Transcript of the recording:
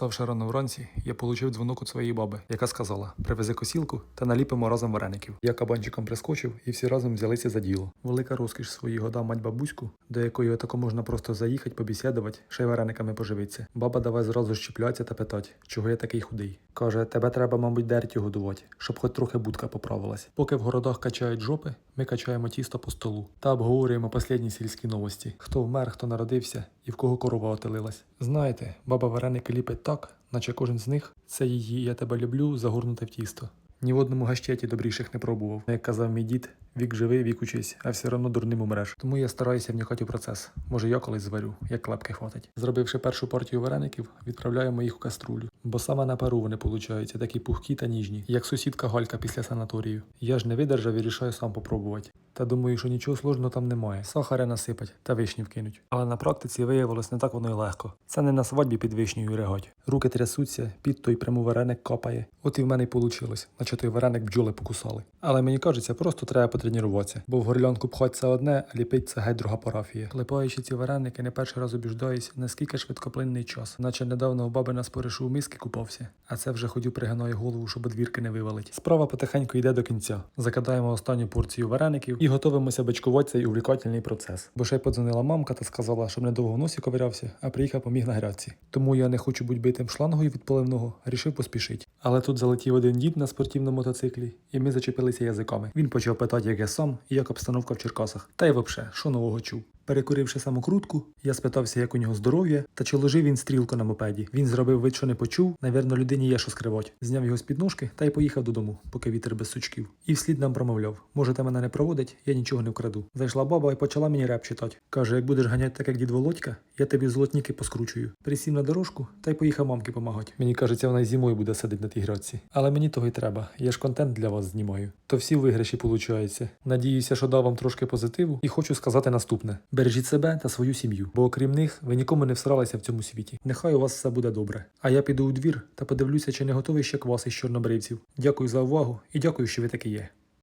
Вставши рано вранці, я получив дзвонок від своєї баби, яка сказала: привези косілку та наліпимо разом вареників. Я кабанчиком прискочив і всі разом взялися за діло. Велика розкіш свої года мать бабуську, до якої отако можна просто заїхати, побісідувати, ще й варениками поживитися. Баба давай зразу щіпляться та питать, чого я такий худий. Каже, тебе треба, мабуть, дерті годувати, щоб хоч трохи будка поправилась. Поки в городах качають жопи, ми качаємо тісто по столу та обговорюємо останні сільські новості: хто вмер, хто народився і в кого корова отелилась. Знаєте, баба вареники ліпить так, наче кожен з них це її я тебе люблю загорнуте в тісто. Ні в одному гащеті добріших не пробував. Як казав мій дід, вік живий, вік учись, а все одно дурним умреш. Тому я стараюся вникати у процес. Може, я колись зварю, як клепки хватить. Зробивши першу партію вареників, відправляємо їх у каструлю. Бо саме на пару вони получаються такі пухкі та ніжні, як сусідка Галька після санаторію. Я ж не видержав і рішаю сам попробувати. Та думаю, що нічого сложного там немає. Сахаря насипать та вишні вкинуть. Але на практиці виявилось не так воно й легко. Це не на свадьбі під вишнею регать. Руки трясуться, під той прямо вареник капає. От і в мене й вийшло, наче той вареник бджоли покусали. Але мені кажеться, просто треба потренуватися, бо в горлянку пхать це одне, а ліпить це геть друга парафія. Клепаючи ці вареники, не перший раз убіждаюся, наскільки швидкоплинний час. Наче недавно у баби на споришу у миски купався, а це вже ходю пригинаю голову, щоб одвірки не вивалить. Справа потихеньку йде до кінця. Закидаємо останню порцію вареників і готовимося бачкувати цей увлікательний процес. Бо ще й подзвонила мамка та сказала, щоб не довго в носі ковирявся, а приїхав поміг на грядці. Тому я не хочу бути битим шлангою від поливного, рішив поспішити. Але тут залетів один дід на спортивному мотоциклі, і ми зачепилися язиками. Він почав питати, як я сам і як обстановка в Черкасах. Та й взагалі, що нового чув. Перекуривши самокрутку, я спитався, як у нього здоров'я, та чи ложив він стрілку на мопеді. Він зробив вид, що не почув. Навірно, людині є що скривати. Зняв його з підножки та й поїхав додому, поки вітер без сучків. І вслід нам промовляв: можете мене не проводить, я нічого не вкраду. Зайшла баба і почала мені реп читати. Каже, як будеш ганяти так, як дід Володька, я тобі золотніки поскручую. Присів на дорожку та й поїхав мамки помагати. Мені кажеться, вона й зимою буде сидіти на тій грядці. Але мені того й треба. Я ж контент для вас знімаю. То всі виграші получаються. Надіюся, що дав вам трошки позитиву, і хочу сказати наступне: бережіть себе та свою сім'ю, бо окрім них ви нікому не всралися в цьому світі. Нехай у вас все буде добре. А я піду у двір та подивлюся, чи не готовий ще квас із чорнобривців. Дякую за увагу і дякую, що ви такі є.